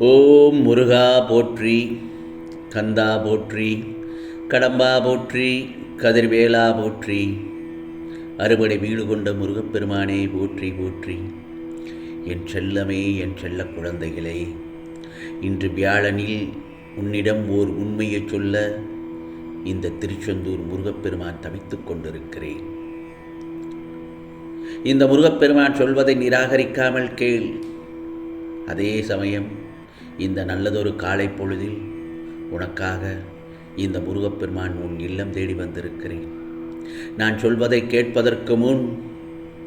ஓம் முருகா போற்றி கந்தா போற்றி கடம்பா போற்றி கதிர்வேலா போற்றி அறுபடை வீடு கொண்ட முருகப்பெருமானே போற்றி போற்றி. என் செல்லமே என் செல்ல குழந்தைகளே இன்று வியாழனில் உன்னிடம் ஓர் உண்மையை சொல்ல இந்த திருச்செந்தூர் முருகப்பெருமான் தவித்துக் கொண்டிருக்கிறேன். இந்த முருகப்பெருமான் சொல்வதை நிராகரிக்காமல் கேள். அதே சமயம் இந்த நல்லதொரு காலை பொழுதில் உனக்காக இந்த முருகப்பெருமான் உன் இல்லம் தேடி வந்திருக்கிறேன். நான் சொல்வதை கேட்பதற்கு முன்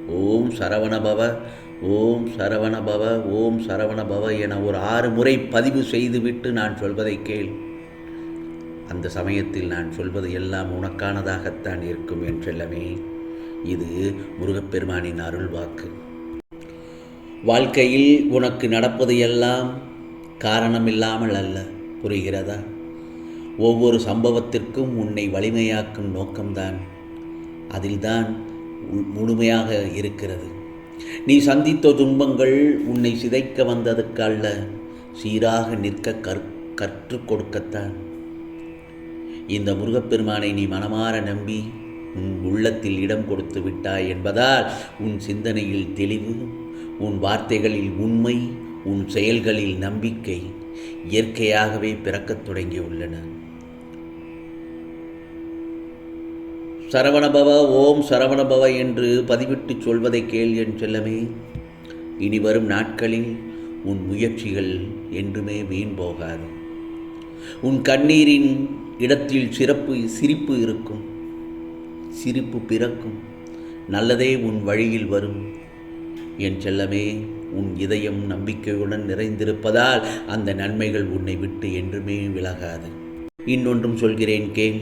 ஓம் சரவணபவ ஓம் சரவணபவ ஓம் சரவணபவ என ஒரு ஆறு முறை பதிவு செய்துவிட்டு நான் சொல்வதை கேள். அந்த சமயத்தில் நான் சொல்வது எல்லாம் உனக்கானதாகத்தான் இருக்கும் என்றெல்லாமே இது முருகப்பெருமானின் அருள் வாக்கு வாழ்க்கையில் உனக்கு நடப்பது எல்லாம் காரணமில்லாமல் அல்ல புரிகிறதா? ஒவ்வொரு சம்பவத்திற்கும் உன்னை வலிமையாக்கும் நோக்கம்தான் அதில்தான் முழுமையாக இருக்கிறது. நீ சந்தித்த துன்பங்கள் உன்னை சிதைக்க வந்ததுக்கு அல்ல சீராக நிற்க கற் கற்றுக் கொடுக்கத்தான். இந்த முருகப்பெருமானை நீ மனமாற நம்பி உன் உள்ளத்தில் இடம் கொடுத்து விட்டாய் என்பதால் உன் சிந்தனையில் தெளிவு உன் வார்த்தைகளில் உண்மை உன் செயல்களில் நம்பிக்கை இயற்கையாகவே பிறக்கத் தொடங்கியுள்ளன சரவணபவ ஓம் சரவணபவ என்று பதிவிட்டு சொல்வதை கேள் என் செல்லமே. இனி வரும் நாட்களில் உன் முயற்சிகள் என்றுமே வீண் போகாது. உன் கண்ணீரின் இடத்தில் சிறப்பு சிரிப்பு இருக்கும். சிரிப்பு பிறக்கும். நல்லதே உன் வழியில் வரும். என் செல்லமே. உன் இதயம் நம்பிக்கையுடன் நிறைந்திருப்பதால் அந்த நன்மைகள் உன்னை விட்டு என்றுமே விலகாது. இன்னொன்றும் சொல்கிறேன் கேள்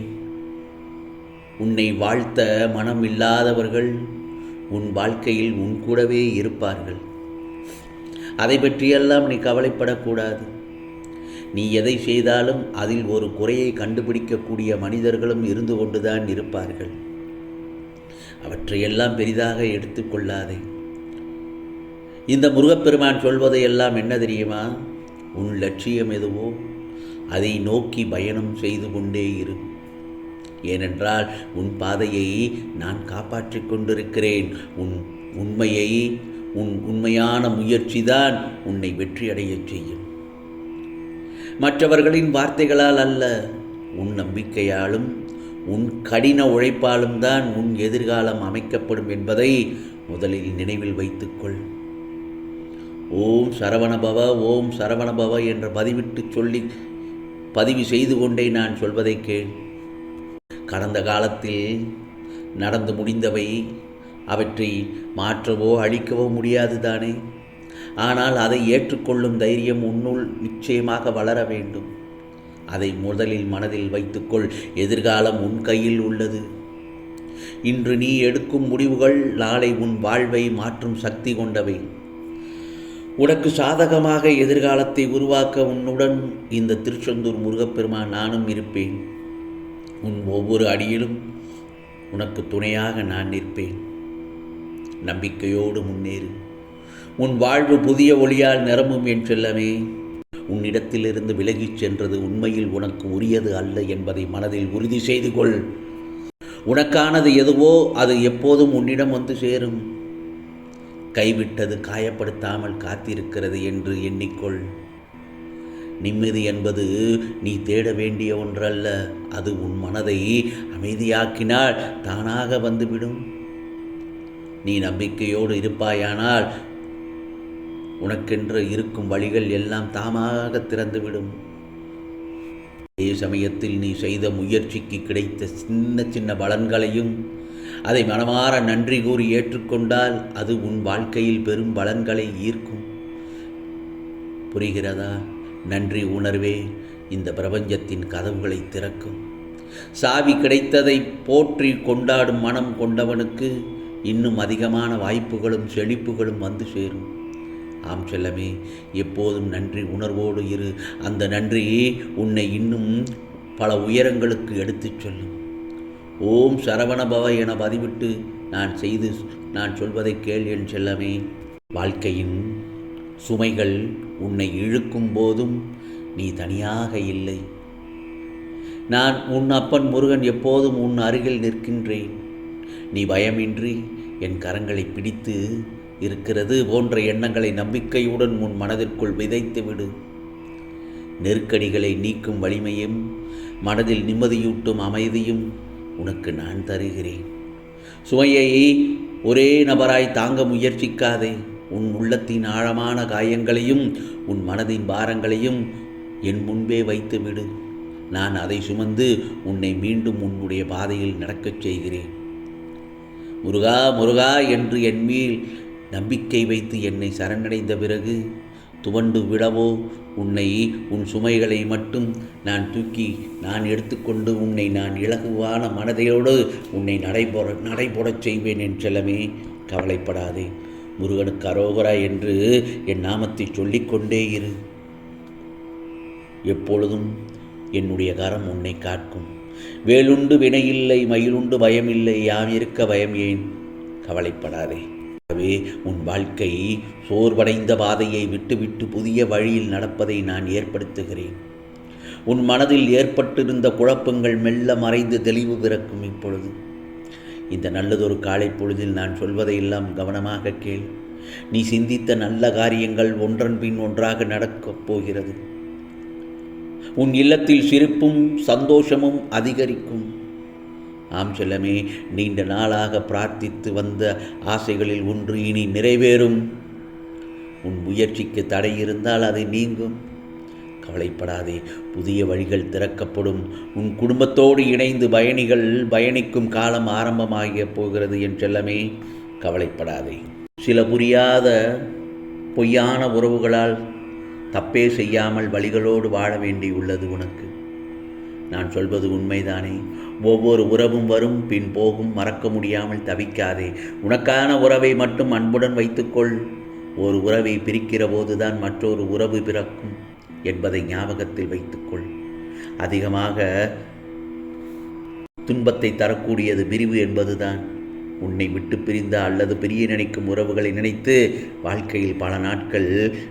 உன்னை வாழ்த்த மனம் இல்லாதவர்கள் உன் வாழ்க்கையில் உன் கூடவே இருப்பார்கள். அதை பற்றியெல்லாம் நீ கவலைப்படக்கூடாது. நீ எதை செய்தாலும் அதில் ஒரு குறையை கண்டுபிடிக்கக்கூடிய மனிதர்களும் இருந்து கொண்டுதான் இருப்பார்கள். அவற்றையெல்லாம் பெரிதாக எடுத்துக்கொள்ளாதே இந்த முருகப்பெருமான் சொல்வதை எல்லாம் என்ன தெரியுமா? உன் லட்சியம் எதுவோ அதை நோக்கி பயணம் செய்து கொண்டே இரு. ஏனென்றால் உன் பாதையை நான் காப்பாற்றிக் கொண்டிருக்கிறேன். உன் உண்மையை உன் உண்மையான முயற்சிதான் உன்னை வெற்றியடையச் செய்யும். மற்றவர்களின் வார்த்தைகளால் அல்ல உன் நம்பிக்கையாலும் உன் கடின உழைப்பாலும் தான் உன் எதிர்காலம் அமைக்கப்படும் என்பதை முதலில் நினைவில் வைத்துக்கொள். ஓம் சரவணபவ ஓம் சரவணபவ என்ற பதிவிட்டு சொல்லி பதிவு செய்து கொண்டே நான் சொல்வதை கேள். கடந்த காலத்தில் நடந்து முடிந்தவை அவற்றை மாற்றவோ அழிக்கவோ முடியாது தானே. ஆனால் அதை ஏற்றுக்கொள்ளும் தைரியம் உன்னுள் நிச்சயமாக வளர வேண்டும். அதை முதலில் மனதில் வைத்துக்கொள். எதிர்காலம் உன் கையில் உள்ளது. இன்று நீ எடுக்கும் முடிவுகள் நாளை உன் வாழ்வை மாற்றும் சக்தி கொண்டவை. உனக்கு சாதகமாக எதிர்காலத்தை உருவாக்க உன்னுடன் இந்த திருச்செந்தூர் முருகப்பெருமான் நானும் இருப்பேன். உன் ஒவ்வொரு அடியிலும் உனக்கு துணையாக நான் நிற்பேன். நம்பிக்கையோடு முன்னேறு. உன் வாழ்வு புதிய ஒளியால் நிரம்பும் என் செல்லமே உன்னிடத்திலிருந்து விலகிச் சென்றது உண்மையில் உனக்கு உரியது அல்ல என்பதை மனதில் உறுதி செய்து கொள். உனக்கானது எதுவோ அது எப்போதும் உன்னிடம் வந்து சேரும். கைவிட்டது காயப்படுத்தாமல் காத்திருக்கிறது என்று எண்ணிக்கொள். நிம்மதி என்பது நீ தேட வேண்டிய ஒன்றல்ல அது உன் மனதை அமைதியாக்கினால் தானாக வந்துவிடும். நீ நம்பிக்கையோடு இருப்பாயானால் உனக்கென்று இருக்கும் வழிகள் எல்லாம் தாமாக திறந்துவிடும். அதே சமயத்தில் நீ செய்த முயற்சிக்கு கிடைத்த சின்ன சின்ன பலன்களையும் அதை மனமாற நன்றி கூறி ஏற்றுக்கொண்டால் அது உன் வாழ்க்கையில் பெரும் பலன்களை ஈர்க்கும். புரிகிறதா? நன்றி உணர்வே இந்த பிரபஞ்சத்தின் கதவுகளை திறக்கும். சாவி கிடைத்ததை போற்றி கொண்டாடும் மனம் கொண்டவனுக்கு இன்னும் அதிகமான வாய்ப்புகளும் செழிப்புகளும் வந்து சேரும். ஆம் செல்லமே எப்போதும் நன்றி உணர்வோடு இரு. அந்த நன்றியே உன்னை இன்னும் பல உயரங்களுக்கு எடுத்துச் செல்லும். ஓம் சரவணபவ என பதிவிட்டு நான் செய்து நான் சொல்வதை கேள் என் செல்லமே. வாழ்க்கையின் சுமைகள் உன்னை இழுக்கும் போதும் நீ தனியாக இல்லை. நான் உன் அப்பன் முருகன் எப்போதும் உன் அருகில் நிற்கின்றேன். நீ பயமின்றி என் கரங்களை பிடித்து இருக்கிறது போன்ற எண்ணங்களை நம்பிக்கையுடன் உன் மனதிற்குள் விதைத்து விடு. நெருக்கடிகளை நீக்கும் வலிமையும் மனதில் நிம்மதியூட்டும் அமைதியும் உனக்கு நான் தருகிறேன். சுமையை ஒரே நபராய் தாங்க முயற்சிக்காதே. உன் உள்ளத்தின் ஆழமான காயங்களையும் உன் மனதின் பாரங்களையும் என் முன்பே வைத்துவிடு. நான் அதை சுமந்து உன்னை மீண்டும் உன்னுடைய பாதையில் நடக்கச் செய்கிறேன். முருகா முருகா என்று என் மேல் நம்பிக்கை வைத்து என்னை சரணடைந்த பிறகு துவண்டு விடவோ? உன்னை உன் சுமைகளை மட்டும் நான் தூக்கி நான் எடுத்துக்கொண்டு உன்னை நான் இலகுவான மனதையோடு உன்னை நடைபோட நடைபோடச் செய்வேன் என் செல்லமே. கவலைப்படாதே. முருகனுக்கு அரோகரா என்று என் நாமத்தை சொல்லிக்கொண்டே இரு. எப்பொழுதும் என்னுடைய கரம் உன்னை காக்கும். வேலுண்டு வினையில்லை மயிலுண்டு பயமில்லை யாம் இருக்க பயம் ஏன்? கவலைப்படாதே. ஆகவே உன் வாழ்க்கை சோர்வடைந்த பாதையை விட்டுவிட்டு புதிய வழியில் நடப்பதை நான் ஏற்படுத்துகிறேன். உன் மனதில் ஏற்பட்டிருந்த குழப்பங்கள் மெல்ல மறைந்து தெளிவு பிறக்கும் இப்பொழுது. இந்த நல்லதொரு காலை பொழுதில் நான் சொல்வதையெல்லாம் கவனமாக கேள். நீ சிந்தித்த நல்ல காரியங்கள் ஒன்றன் பின் ஒன்றாக நடக்கப் போகிறது. உன் இல்லத்தில் சிரிப்பும் சந்தோஷமும் அதிகரிக்கும். ஆம் செல்லமே நீண்ட நாளாக பிரார்த்தித்து வந்த ஆசைகளில் ஒன்று இனி நிறைவேறும். உன் முயற்சிக்கு தடை இருந்தால் அதை நீங்கும். கவலைப்படாதே புதிய வழிகள் திறக்கப்படும். உன் குடும்பத்தோடு இணைந்து பயணிகள் பயணிக்கும் காலம் ஆரம்பமாகிய போகிறது என் செல்லமே. கவலைப்படாதே. சில புரியாத பொய்யான உறவுகளால் தப்பே செய்யாமல் வழிகளோடு வாழ வேண்டியுள்ளது உனக்கு. நான் சொல்வது உண்மைதானே? ஒவ்வொரு உறவும் வரும் பின் போகும் மறக்க முடியாமல் தவிக்காதே. உனக்கான உறவை மட்டும் அன்புடன் வைத்துக்கொள். ஒரு உறவை பிரிக்கிற போதுதான் மற்றொரு உறவு பிறக்கும் என்பதை ஞாபகத்தில் வைத்துக்கொள். அதிகமாக துன்பத்தை தரக்கூடியது பிரிவு என்பதுதான். உன்னை விட்டு பிரிந்த அல்லது பிரிய நினைக்கும் உறவுகளை நினைத்து வாழ்க்கையில் பல நாட்கள்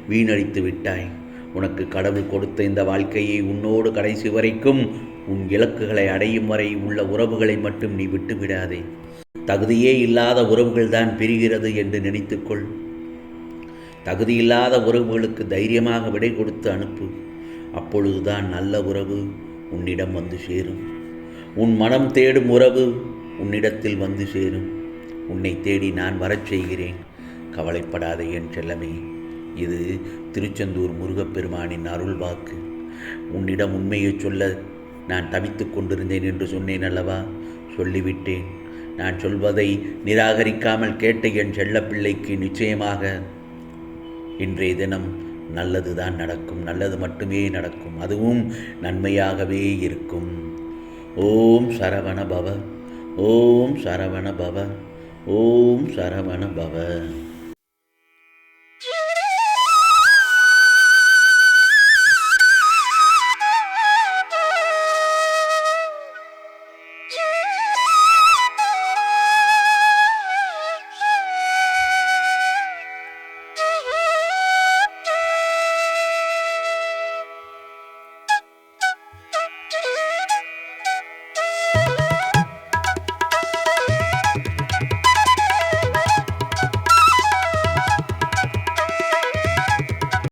வீணடித்து விட்டாய். உனக்கு கடவுள் கொடுத்த இந்த வாழ்க்கையை உன்னோடு கடைசி வரைக்கும் உன் இலக்குகளை அடையும் வரை உள்ள உறவுகளை மட்டும் நீ விட்டு விடாதே தகுதியே இல்லாத உறவுகள் தான் பிரிகிறது என்று நினைத்துக்கொள். தகுதியில்லாத உறவுகளுக்கு தைரியமாக விடை கொடுத்து அனுப்பு. அப்பொழுதுதான் நல்ல உறவு உன்னிடம் வந்து சேரும். உன் மனம் தேடும் உறவு உன்னிடத்தில் வந்து சேரும். உன்னை தேடி நான் வரச் செய்கிறேன். கவலைப்படாதே என் செல்லமே. இது திருச்செந்தூர் முருகப்பெருமானின் அருள் வாக்கு உன்னிடம் உண்மையை சொல்ல நான் தவித்துக் கொண்டிருந்தேன் என்று சொன்னேன் அல்லவா? சொல்லிவிட்டேன். நான் சொல்வதை நிராகரிக்காமல் கேட்ட என் செல்லப்பிள்ளைக்கு நிச்சயமாக இன்றைய தினம் நல்லது தான் நடக்கும். நல்லது மட்டுமே நடக்கும். அதுவும் நன்மையாகவே இருக்கும். ஓம் சரவண பவ ஓம் சரவண பவ ஓம் சரவண பவ